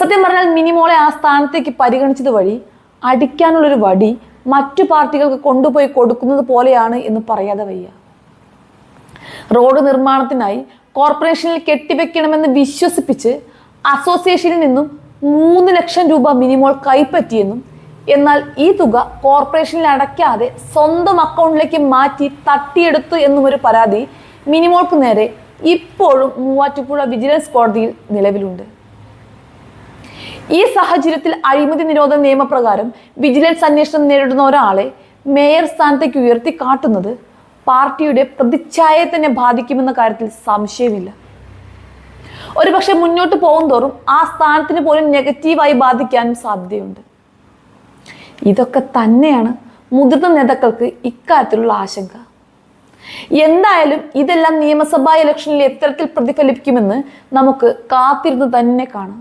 സത്യം പറഞ്ഞാൽ മിനിമോളെ ആ സ്ഥാനത്തേക്ക് പരിഗണിച്ചത് വഴി അടിക്കാനുള്ളൊരു വടി മറ്റു പാർട്ടികൾക്ക് കൊണ്ടുപോയി കൊടുക്കുന്നത് പോലെയാണ് എന്ന് പറയാതെ വയ്യ. റോഡ് നിർമ്മാണത്തിനായി കോർപ്പറേഷനിൽ കെട്ടിവെക്കണമെന്ന് വിശ്വസിപ്പിച്ച് അസോസിയേഷനിൽ നിന്നും മൂന്ന് ലക്ഷം രൂപ മിനിമോൾ കൈപ്പറ്റിയെന്നും എന്നാൽ ഈ തുക കോർപ്പറേഷനിൽ അടയ്ക്കാതെ സ്വന്തം അക്കൗണ്ടിലേക്ക് മാറ്റി തട്ടിയെടുത്തു എന്നും ഒരു പരാതി മിനിമോൾക്ക് നേരെ ഇപ്പോഴും മൂവാറ്റുപുഴ വിജിലൻസ് കോടതിയിൽ നിലവിലുണ്ട്. ഈ സാഹചര്യത്തിൽ അഴിമതി നിരോധന നിയമപ്രകാരം വിജിലൻസ് അന്വേഷണം നേരിടുന്ന ഒരാളെ മേയർ സ്ഥാനത്തേക്ക് ഉയർത്തി കാട്ടുന്നത് പാർട്ടിയുടെ പ്രതിച്ഛായയെ തന്നെ ബാധിക്കുമെന്ന കാര്യത്തിൽ സംശയമില്ല. ഒരുപക്ഷെ മുന്നോട്ട് പോകും തോറും ആ സ്ഥാനത്തിന് പോലും നെഗറ്റീവായി ബാധിക്കാനും സാധ്യതയുണ്ട്. ഇതൊക്കെ തന്നെയാണ് മുതിർന്ന നേതാക്കൾക്ക് ഇക്കാര്യത്തിലുള്ള ആശങ്ക. എന്തായാലും ഇതെല്ലാം നിയമസഭാ ഇലക്ഷനിൽ എത്തരത്തിൽ പ്രതിഫലിപ്പിക്കുമെന്ന് നമുക്ക് കാത്തിരുന്ന് തന്നെ കാണാം.